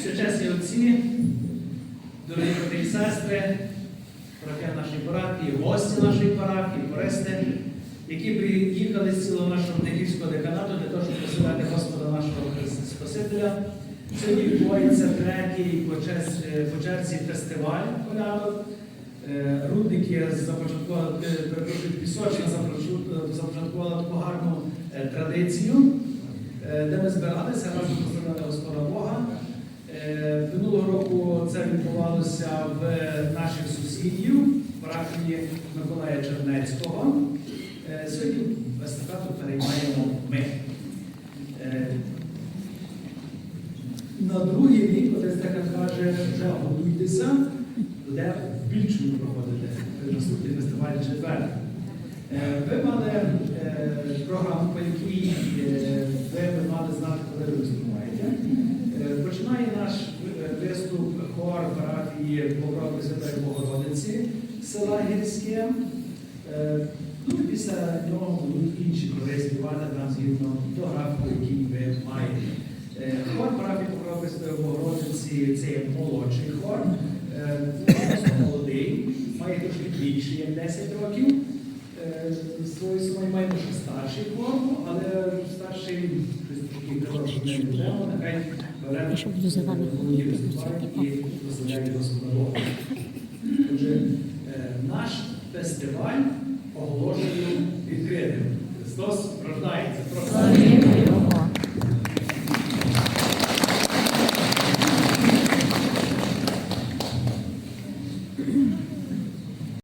Всечесні отці, дорогі брати і сестри, парафія нашої парафії, гості нашої парафії, користи, які приїхали з цілого нашого Негівського деканату для того, щоб посилати Господа нашого Христа Спасителя. Сьогодні відбувається третій по черзі, фестиваль колядок. Е, Рудники започаткували, е, перепрошую, започаткувала- таку гарну е, традицію, е, де ми збиралися разом прославляли Господа Бога. Е, Минулого року це відбувалося в наших сусідів, в парафії Миколая Чернецького. Е, Сьогодні естафету переймаємо ми. Е, На другий рік Стехан каже, вже готуйтеся, де більшою проходите наступний фестиваль четвер. Ви мали програму, по якій ви мали знати, коли ви виступаєте. Парафії Покровки Святої Богородиці села Гірське. Е, Ну і після нього будуть інші хори співати там згідно до графіку, який ви маєте. Е, Хор парафії Покровки Святої Богородиці це є молодший хор, е, молодий, має трошки більше, як 10 років. Свою сумою має трошки старший хор, але старший щось такий хороший не бере і ще буду за вами ходити, носити папку. Отже, е, наш фестиваль оголошує відкритим. Христос рождається.